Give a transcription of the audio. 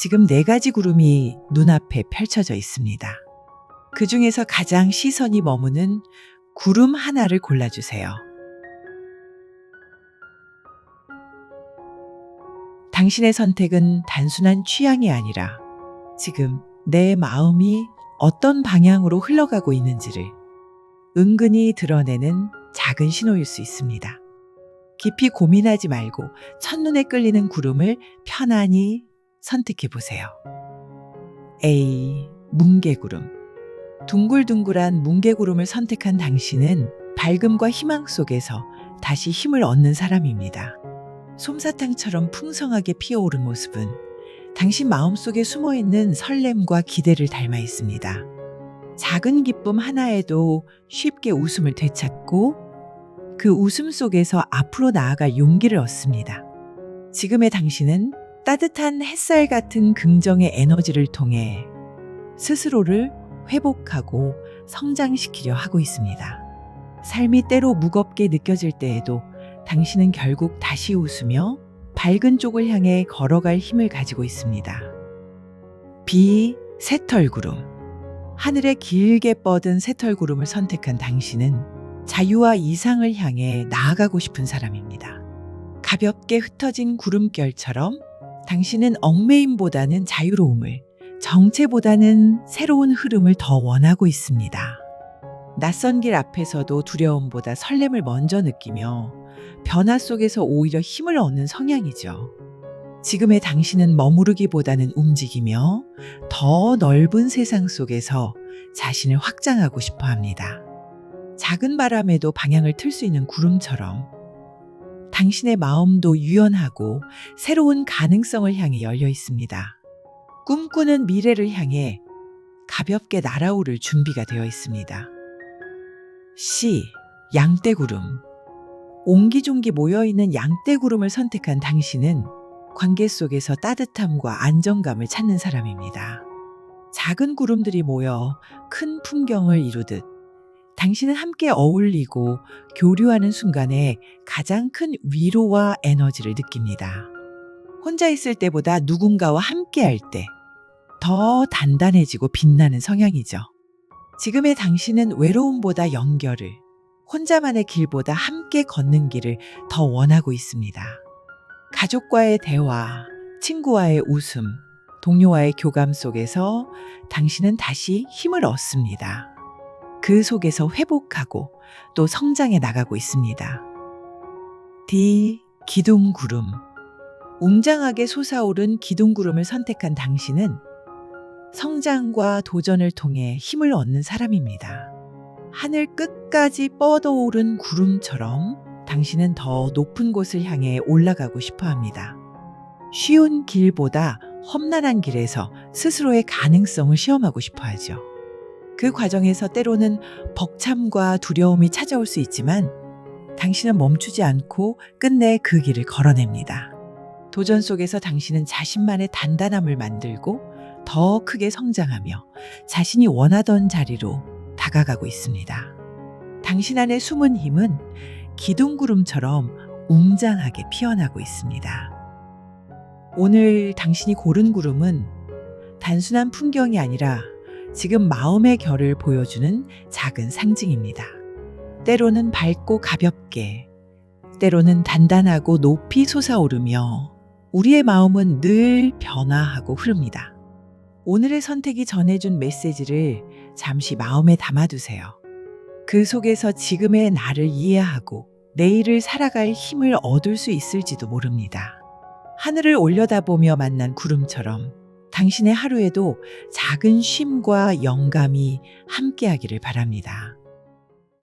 지금 네 가지 구름이 눈앞에 펼쳐져 있습니다. 그 중에서 가장 시선이 머무는 구름 하나를 골라주세요. 당신의 선택은 단순한 취향이 아니라 지금 내 마음이 어떤 방향으로 흘러가고 있는지를 은근히 드러내는 작은 신호일 수 있습니다. 깊이 고민하지 말고 첫눈에 끌리는 구름을 편안히 선택해 보세요. A. 뭉게구름. 둥글둥글한 뭉게구름을 선택한 당신은 밝음과 희망 속에서 다시 힘을 얻는 사람입니다. 솜사탕처럼 풍성하게 피어오른 모습은 당신 마음속에 숨어 있는 설렘과 기대를 닮아 있습니다. 작은 기쁨 하나에도 쉽게 웃음을 되찾고 그 웃음 속에서 앞으로 나아갈 용기를 얻습니다. 지금의 당신은 따뜻한 햇살 같은 긍정의 에너지를 통해 스스로를 회복하고 성장시키려 하고 있습니다. 삶이 때로 무겁게 느껴질 때에도 당신은 결국 다시 웃으며 밝은 쪽을 향해 걸어갈 힘을 가지고 있습니다. 비 새털구름. 하늘에 길게 뻗은 새털구름을 선택한 당신은 자유와 이상을 향해 나아가고 싶은 사람입니다. 가볍게 흩어진 구름결처럼 당신은 얽매임보다는 자유로움을, 정체보다는 새로운 흐름을 더 원하고 있습니다. 낯선 길 앞에서도 두려움보다 설렘을 먼저 느끼며 변화 속에서 오히려 힘을 얻는 성향이죠. 지금의 당신은 머무르기보다는 움직이며 더 넓은 세상 속에서 자신을 확장하고 싶어 합니다. 작은 바람에도 방향을 틀 수 있는 구름처럼 당신의 마음도 유연하고 새로운 가능성을 향해 열려 있습니다. 꿈꾸는 미래를 향해 가볍게 날아오를 준비가 되어 있습니다. C. 양떼구름. 옹기종기 모여있는 양떼구름을 선택한 당신은 관계 속에서 따뜻함과 안정감을 찾는 사람입니다. 작은 구름들이 모여 큰 풍경을 이루듯 당신은 함께 어울리고 교류하는 순간에 가장 큰 위로와 에너지를 느낍니다. 혼자 있을 때보다 누군가와 함께 할 때 더 단단해지고 빛나는 성향이죠. 지금의 당신은 외로움보다 연결을, 혼자만의 길보다 함께 걷는 길을 더 원하고 있습니다. 가족과의 대화, 친구와의 웃음, 동료와의 교감 속에서 당신은 다시 힘을 얻습니다. 그 속에서 회복하고 또 성장해 나가고 있습니다. D. 기둥구름. 웅장하게 솟아오른 기둥구름을 선택한 당신은 성장과 도전을 통해 힘을 얻는 사람입니다. 하늘 끝까지 뻗어오른 구름처럼 당신은 더 높은 곳을 향해 올라가고 싶어 합니다. 쉬운 길보다 험난한 길에서 스스로의 가능성을 시험하고 싶어 하죠. 그 과정에서 때로는 벅참과 두려움이 찾아올 수 있지만 당신은 멈추지 않고 끝내 그 길을 걸어냅니다. 도전 속에서 당신은 자신만의 단단함을 만들고 더 크게 성장하며 자신이 원하던 자리로 다가가고 있습니다. 당신 안의 숨은 힘은 기둥구름처럼 웅장하게 피어나고 있습니다. 오늘 당신이 고른 구름은 단순한 풍경이 아니라 지금 마음의 결을 보여주는 작은 상징입니다. 때로는 밝고 가볍게, 때로는 단단하고 높이 솟아오르며 우리의 마음은 늘 변화하고 흐릅니다. 오늘의 선택이 전해준 메시지를 잠시 마음에 담아두세요. 그 속에서 지금의 나를 이해하고 내일을 살아갈 힘을 얻을 수 있을지도 모릅니다. 하늘을 올려다보며 만난 구름처럼 당신의 하루에도 작은 쉼과 영감이 함께하기를 바랍니다.